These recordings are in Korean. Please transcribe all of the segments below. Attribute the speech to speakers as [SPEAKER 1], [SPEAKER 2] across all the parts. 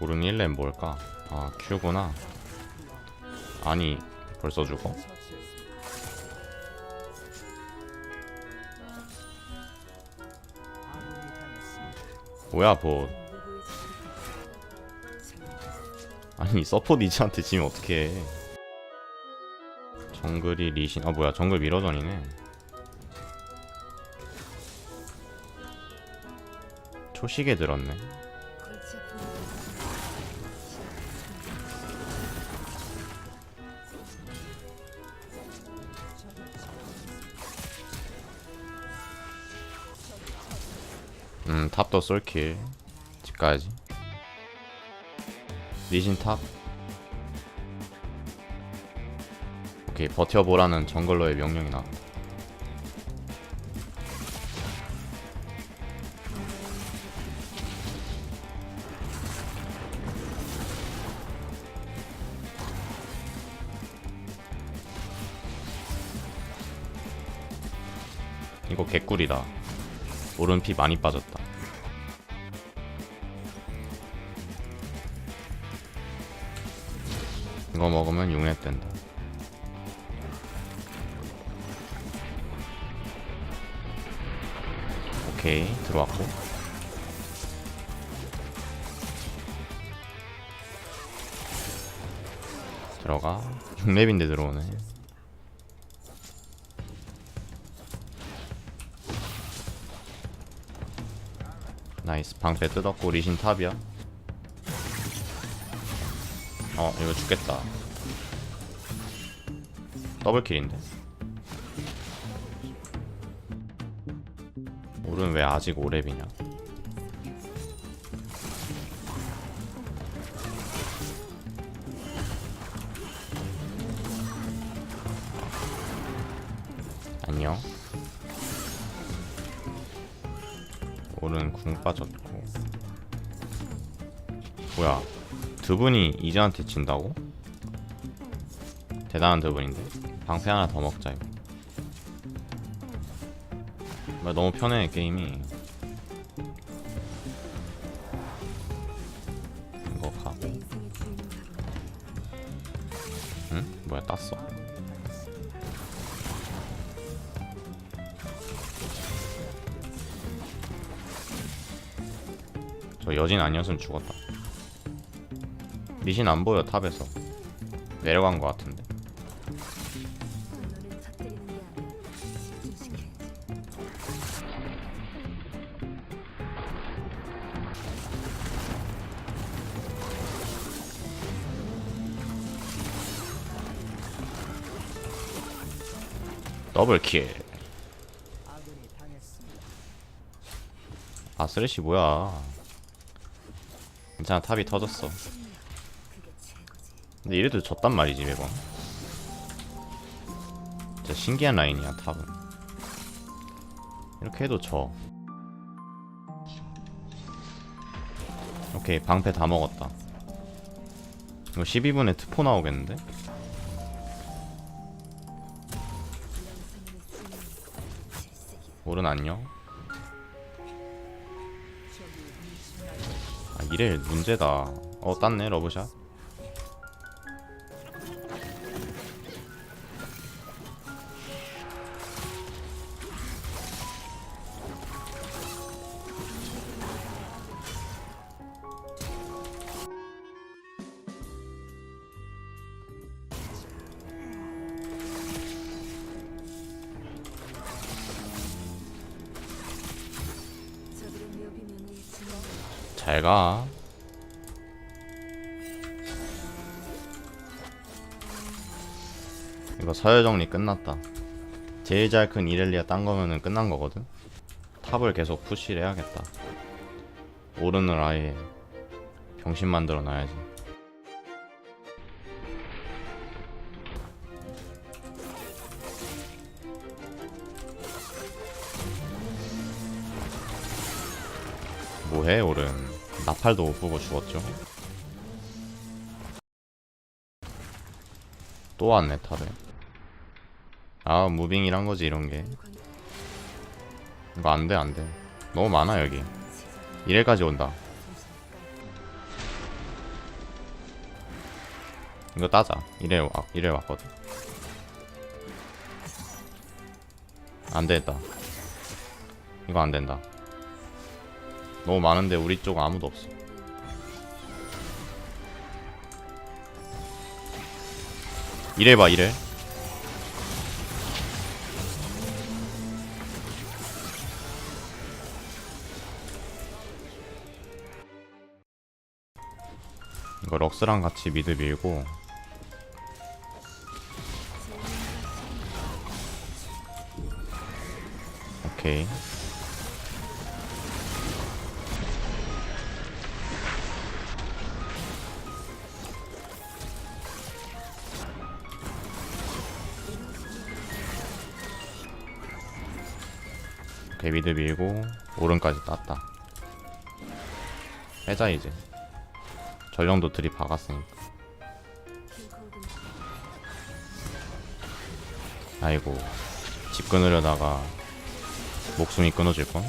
[SPEAKER 1] 오른 1렘 뭘까? 아 Q구나. 아니 벌써 죽어? 뭐야 봇? 아니 서포 니즈한테 지면 어떡해. 정글이 리신 아 뭐야 정글 미러전이네. 초시계 들었네 음 탑도 쏠킬. 집 가야지. 리신 탑. 오케이 버텨보라는 정글러의 명령이 나왔다. 이거 개꿀이다 오른 피 많이 빠졌다. 이거 먹으면 융랩 된다. 오케이 들어왔고. 들어가. 6렙인데 들어오네 나이스. 방패 뜯었고 리신 탑이야. 어 이거 죽겠다. 더블킬인데. 오른 왜 아직 5렙이냐? 안녕 오른 궁 빠졌고. 뭐야 드분이 이즈한테 진다고? 대단한 드분인데? 방패 하나 더 먹자 이거. 뭐 너무 편해 게임이. 이거 가고. 응? 뭐야 땄어 저 여진 아니었으면 죽었다. 리신 안 보여 탑에서. 내려간 것 같은데. 더블킬. 아 쓰레쉬 뭐야 괜찮아 탑이 터졌어. 근데 이래도 졌단 말이지 매번. 진짜 신기한 라인이야 탑은. 이렇게 해도 져. 오케이 방패 다 먹었다. 이거 12분에 트포 나오겠는데? 오른 안녕 아 이래 문제다. 어 땄네 러브샷 잘가. 이거 서열 정리 끝났다. 제일 잘 큰 이렐리아 딴 거면은 끝난 거거든? 탑을 계속 푸시를 해야겠다. 오른을 아예 병신 만들어 놔야지 뭐해 오른? 나팔도 못 보고 죽었죠? 또 왔네 탑에 아 무빙이란 거지 이런 게.
[SPEAKER 2] 관
[SPEAKER 1] 이거 안돼 안돼. 너무 많아 여기. 이래까지 온다. 이거 따자. 이래 와 이래 왔거든. 안 된다. 이거 안 된다 너무 많은데 우리 쪽 아무도 없어. 이래 봐 이래. 이거 럭스랑 같이 미드 밀고. 오케이 오케이 미드 밀고 오른까지 땄다. 빼자 이제. 전령도 들이 박았으니까. 아이고 집 끊으려다가 목숨이 끊어질 뻔.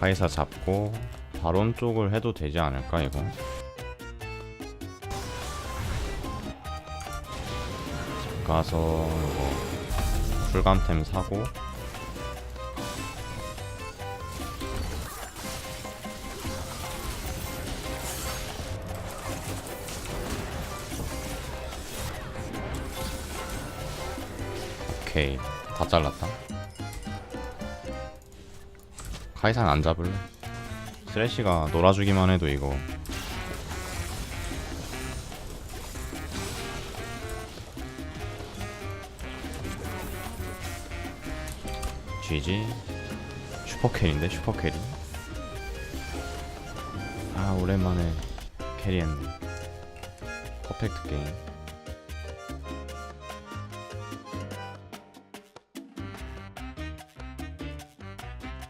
[SPEAKER 1] 카이사 잡고 바론 쪽을 해도 되지 않을까 이거? 집 가서 이거 풀감템 사고. 오케이. 다 잘랐다 카이사는 안 잡을래? 쓰레쉬가 놀아주기만 해도 이거. GG 슈퍼캐리인데 슈퍼캐리? 아 오랜만에 캐리했네. 퍼펙트 게임